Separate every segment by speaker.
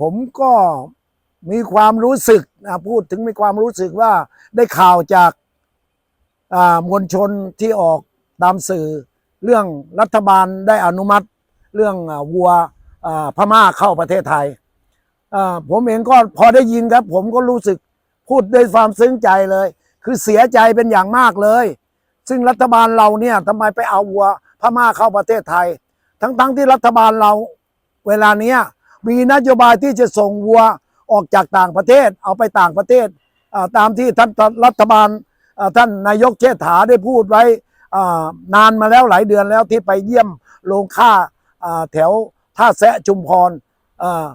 Speaker 1: ผมก็มีความรู้สึกนะพูดถึงมีความรู้สึกว่าได้ข่าวจากมวลชนที่ออกตามสื่อ เรื่องรัฐบาลได้อนุมัติ เรื่องอวัวพม่าเข้าประเทศไทย ผมเองก็พอได้ยินครับ ผมก็รู้สึกพูดด้วยความซึ้งใจเลย คือเสียใจเป็นอย่างมากเลย ซึ่งรัฐบาลเราเนี่ยทำไมไปเอาวัวพม่าเข้าประเทศไทย ทั้งๆที่รัฐบาลเราเวลาเนี้ย มีนโยบายที่จะส่งวัวออกจากต่างประเทศ เอาไปต่างประเทศตามที่ท่านรัฐบาลท่านนายกเชษฐาได้พูดไว้นานมาแล้วหลายเดือนแล้วที่ไปเยี่ยมโรงฆ่าแถวท่าแซะชุมพร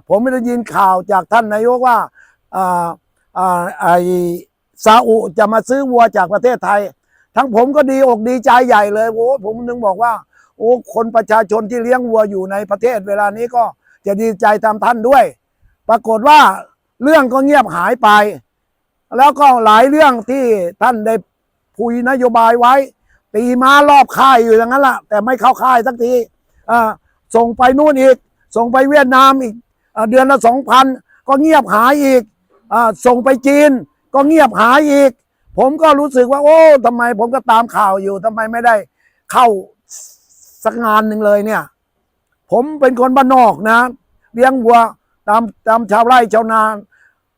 Speaker 1: ผมไม่ได้ยินข่าวจากท่านนายกว่าอ่าอ่าไอซาอุจะมาซื้อวัวจากประเทศไทย ทั้งผมก็ดีอกดีใจใหญ่เลยโอ้ผมนึงบอกว่าโอ้คนประชาชนที่เลี้ยงวัวอยู่ในประเทศเวลานี้ก็ จะดีใจตามท่านด้วย ปรากฏว่าเรื่องก็เงียบหายไป แล้วก็หลายเรื่องที่ท่านได้พูดนโยบายไว้ ตีม้ารอบค่ายอยู่อย่างนั้นแหละแต่ไม่เข้าค่ายสักทีส่งไปนู่นอีก ส่งไปเวียดนามอีกอเดือนละสองพันก็เงียบหายอีกอส่งไปจีนก็เงียบหายอีก ผมก็รู้สึกว่า โอ้ทำไมผมก็ตามข่าวอยู่ทำไมไม่ได้เข้าสักงานหนึ่งเลยเนี่ย ผมเป็นคนบ้านนอกนะ เลี้ยงวัวตามตามชาวไร่ชาวนา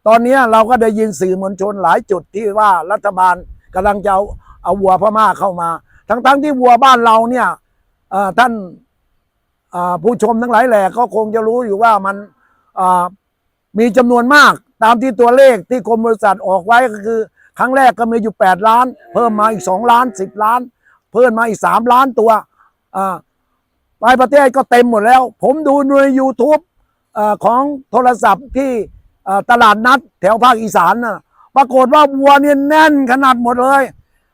Speaker 1: ตอนนี้เราก็ได้ยินสื่อมวลชนหลายจุดที่ว่ารัฐบาลกำลังจะเอาเอาวัวพม่าเข้ามา ทั้งๆที่วัวบ้านเราเนี่ยท่านผู้ชมทั้งหลายแหล่ก็คงจะรู้อยู่ว่ามันมีจำนวนมากตามที่ตัวเลขที่กรมบริษัทออกไว้ก็คือ ครั้งแรกก็มีอยู่ 8 ล้าน เพิ่มมาอีก 2 ล้าน 10 ล้าน เพิ่มมาอีก 3 ล้านตัวไปประเทศก็เต็มหมดแล้ว ผมดูใน YouTube ของโทรศัพท์ที่ตลาดนัดแถวภาคอีสานน่ะปรากฏว่าวัวเนี่ยแน่นขนาดหมดเลย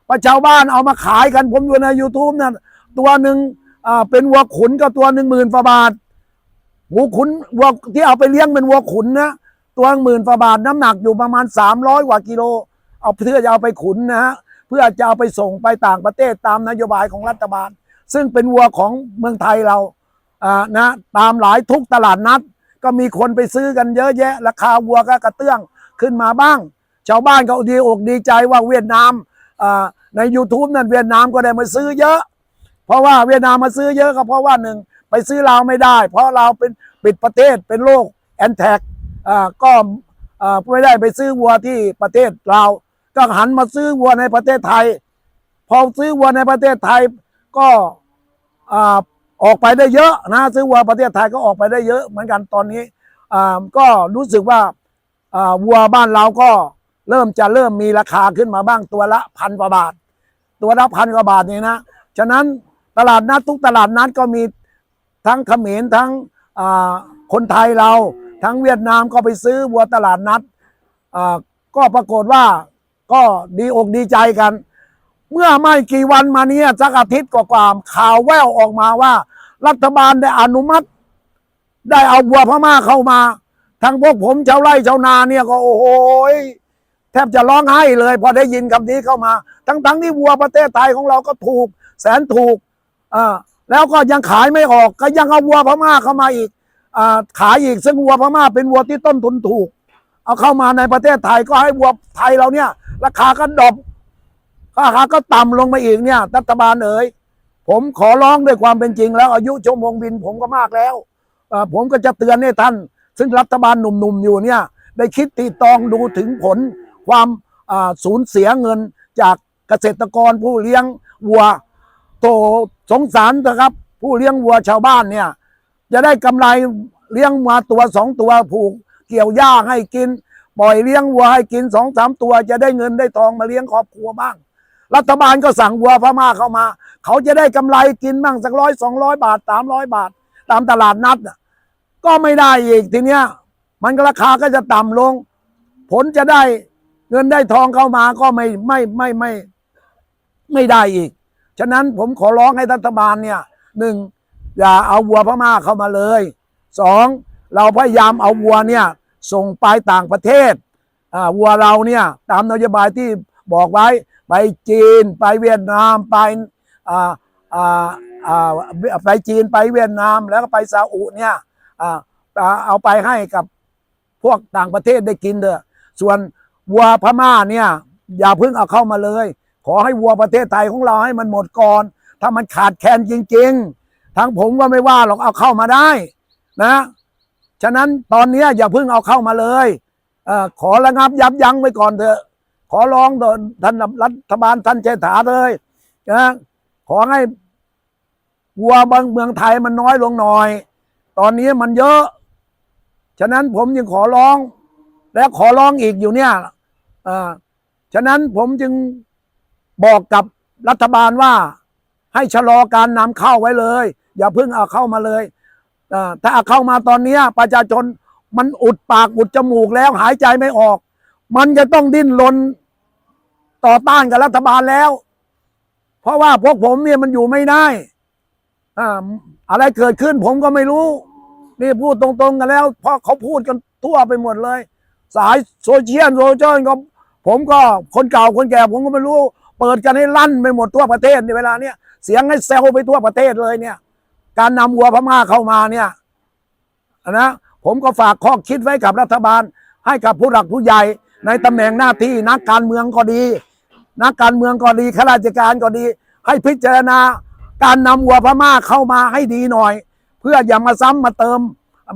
Speaker 1: ประชาวบ้านเอามาขายกันผมดูใน YouTube นั่นตัวหนึ่งเป็นวัวขุนก็ตัวหนึ่งหมื่นฝาบาทวัวขุนวัวที่เอาไปเลี้ยงเป็นวัวขุนนะตัวหมื่นฝาบาทน้ำหนักอยู่ประมาณ 300 กว่ากิโล เอาเพื่อจะเอาไปขุนนะฮะเพื่อจะเอาไปส่งไปต่างประเทศตามนโยบายของรัฐบาล ซึ่งเป็นวัวของเมืองไทยเราอ่านะตามหลายทุกตลาดนัด ก็มีคนไปซื้อกันเยอะแยะ ราคาวัวก็กระเตื้องขึ้นมาบ้าง ชาวบ้านก็ดีอกดีใจว่าเวียดนามใน YouTube นั่นเวียดนามก็ได้มาซื้อเยอะ เพราะว่าเวียดนามมาซื้อเยอะก็เพราะว่าหนึ่งไปซื้อเราวไม่ได้ เพราะเราเป็นปิดประเทศเป็นโรคแอนแท็กก็ไม่ได้ไปซื้อวัวที่ประเทศเราวก็หันมาซื้อวัวในประเทศไทย พอซื้อวัวในประเทศไทยก็ ออกไปได้เยอะนะซื้อวัวประเทศไทยก็ออกไปได้เยอะ เหมือนกันตอนนี้ก็รู้สึกว่าวัวบ้านเราก็เริ่มจะเริ่มมีราคาขึ้นมาบ้างตัวละพันกว่าบาท ตัวละพันกว่าบาทนี่นะฉะนั้นตลาดนัดทุกตลาดนัดก็มีทั้งเขมรทั้งคนไทยเรา ทั้งเวียดนามก็ไปซื้อวัวตลาดนัดก็ปรากฏว่าก็ดีอกดีใจกัน เมื่อไม่กี่วันมานี้สักอาทิตย์กว่าๆข่าวแววออกมาว่า รัฐบาลได้อนุมัติ ได้เอาวัวพม่าเข้ามา ทั้งพวกผมชาวไร่ชาวนาเนี่ยก็โอ้โหแทบจะร้องไห้เลย พอได้ยินคำนี้เข้ามา ทั้งๆที่วัวประเทศไทยของเราก็ถูก แสนถูกอ่าแล้วก็ยังขายไม่ออก ก็ยังเอาวัวพม่าเข้ามาอีกอ่าขายอีกซึ่งวัวพม่าเป็นวัวที่ต้นทุนถูก เอาเข้ามาในประเทศไทยก็ให้วัวไทยเราเนี่ย ราคาก็ดรอปราคาก็ต่ำลงมาอีกเนี่ยรัฐบาลเอ๋ย ผมขอร้องด้วยความเป็นจริงแล้ว อายุชั่วโมงบินผมก็มากแล้ว ผมก็จะเตือนให้ท่าน ซึ่งรัฐบาลหนุ่มๆอยู่เนี่ย ได้คิดตีตองดูถึงผลความสูญเสียเงินจากเกษตรกรผู้เลี้ยงวัวโตสงสารนะครับ ผู้เลี้ยงวัวชาวบ้านเนี่ย จะได้กำไรเลี้ยงมาตัวสองตัวผูก เกี่ยวหญ้าให้กิน ปล่อยเลี้ยงวัวให้กินสองสามตัว จะได้เงินได้ทองมาเลี้ยงครอบครัวบ้าง รัฐบาลก็สั่งวัวพม่าเข้ามา เขาจะได้กำไรกินบ้างสักร้อยสองร้อยบาทสามร้อยบาท ตามตลาดนัดก็ไม่ได้อีกทีเนี้ย มันราคาก็จะต่ำลง ผลจะได้เงินได้ทองเข้ามาก็ไม่ไม่ไม่ไม่ ไม่ได้อีก ฉะนั้นผมขอร้องให้รัฐบาลเนี่ยหนึ่งอย่าเอาวัวพม่าเข้ามาเลยสองเราพยายามเอาวัวเนี่ยส่งไปต่างประเทศวัวเราเนี่ยตามนโยบายที่บอกไว้ ไปจีนไปเวียดนามไปอ่าอ่าอ่าไปจีนไปเวียดนามแล้วก็ไปซาอุเนี่ยอ่าเอาไปให้กับพวกต่างประเทศได้กินเถอะส่วนวัวพม่าเนี่ยอย่าเพิ่งเอาเข้ามาเลย ขอให้วัวประเทศไทยของเราให้มันหมดก่อน ถ้ามันขาดแคลนจริง ๆ ทั้งผมก็ไม่ว่าหรอกเอาเข้ามาได้นะ ฉะนั้นตอนนี้อย่าเพิ่งเอาเข้ามาเลยอขอระงับยับยั้งไว้ก่อนเถอะ อร้องท่านรัฐบาลท่านเจษฐาเลยนะขอให้วัวบางเมืองไทยมันน้อยลงหน่อย ตอนนี้มันเยอะ ฉะนั้นผมยังขอร้อง และขอร้องอีกอยู่เนี่ยอ่าฉะนั้นผมจึงบอกกับรัฐบาลว่า ให้ชะลอการนำเข้าไว้เลย อย่าเพิ่งเอาเข้ามาเลยอ่าถ้าเอาเข้ามาตอนเนี้ประชาชนมันอุดปากอุดจมูกแล้วหายใจไม่ออก มันจะต้องดิ้นรน ต่อต้านกับรัฐบาลแล้ว เพราะว่าพวกผมเนี่ยมันอยู่ไม่ได้อ่าอะไรเกิดขึ้นผมก็ไม่รู้ นี่พูดตรงๆกันแล้ว เพราะเขาพูดกันทั่วไปหมดเลย สายโซเชียลโซเชียลก็ผมก็คนเก่าคนแก่ผมก็ไม่รู้ เปิดกันให้ลั่นไปหมดทั่วประเทศในเวลาเนี้ยเสียงให้เซลไปทั่วประเทศเลยเนี่ย การนำวัวพม่าเข้ามาเนี่ยนะผมก็ฝากข้อคิดไว้กับรัฐบาล ให้กับผู้หลักผู้ใหญ่ ในตำแหน่งหน้าที่นักการเมืองก็ดี นักการเมืองก็ดีข้าราชการก็ดี ให้พิจารณาการนำวัวพม่าเข้ามาให้ดีหน่อย เพื่ออย่ามาซ้ำมาเติม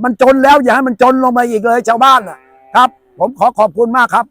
Speaker 1: มันจนแล้วอย่าให้มันจนลงมาอีกเลยชาวบ้านนะครับ ผมขอขอบคุณมากครับ